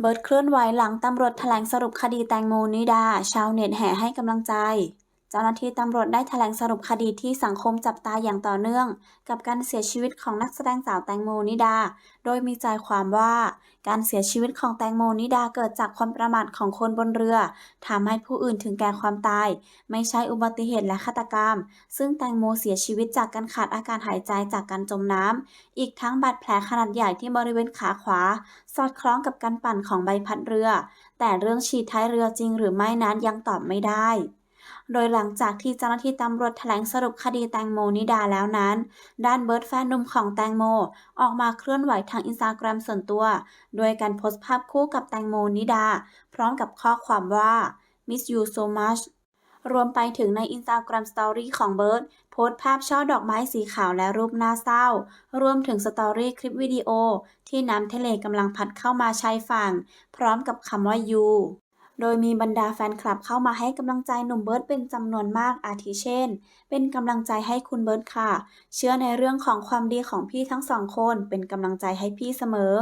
เบิร์ดเคลื่อนไหวหลังตำรวจแถลงสรุปคดีแตงโมนิดา ชาวเน็ตแห่ให้กำลังใจ เจ้าหน้าที่ตำรวจได้แถลงสรุปคดีที่สังคมจับตาอย่างต่อเนื่อง กับการเสียชีวิตของนักแสดงสาวแตงโมนิดา โดยมีใจความว่า การเสียชีวิตของแตงโมนิดาเกิดจากความประมาทของคนบนเรือทำให้ผู้อื่นถึงแก่ความตาย ไม่ใช่อุบัติเหตุและฆาตกรรม ซึ่งแตงโมเสียชีวิตจากการขาดอากาศหายใจจากการจมน้ำอีกทั้งบาดแผลขนาดใหญ่ที่บริเวณขาขวา สอดคล้องกับการปั่นของใบพัดเรือ แต่เรื่องฉีดท้ายเรือจริงหรือไม่นั้นยังตอบไม่ได้ โดยหลังจากที่เจ้าหน้าที่ตำรวจแถลงสรุปคดีแตงโมนิดาแล้วนั้น ด้านเบิร์ดแฟนหนุ่มของแตงโม ออกมาเคลื่อนไหวทางอินสตาแกรมส่วนตัว โดยการโพสต์ภาพคู่กับแตงโมนิดา พร้อมกับข้อความว่า miss you so much รวมไปถึงใน Instagram Story ของเบิร์ดโพสต์ภาพช่อดอกไม้สีขาวและรูปหน้าเศร้า รวมถึงสตอรี่คลิปวิดีโอ ที่น้ำทะเลกำลังพัดเข้ามาชายฝั่ง พร้อมกับคำว่า you โดยมีบรรดาแฟนคลับเข้ามาให้กำลังใจหนุ่มเบิร์ตเป็นจำนวนมากอาทิเช่น เป็นกำลังใจให้คุณเบิร์ตค่ะ เชื่อในเรื่องของความดีของพี่ทั้งสองคน เป็นกำลังใจให้พี่เสมอ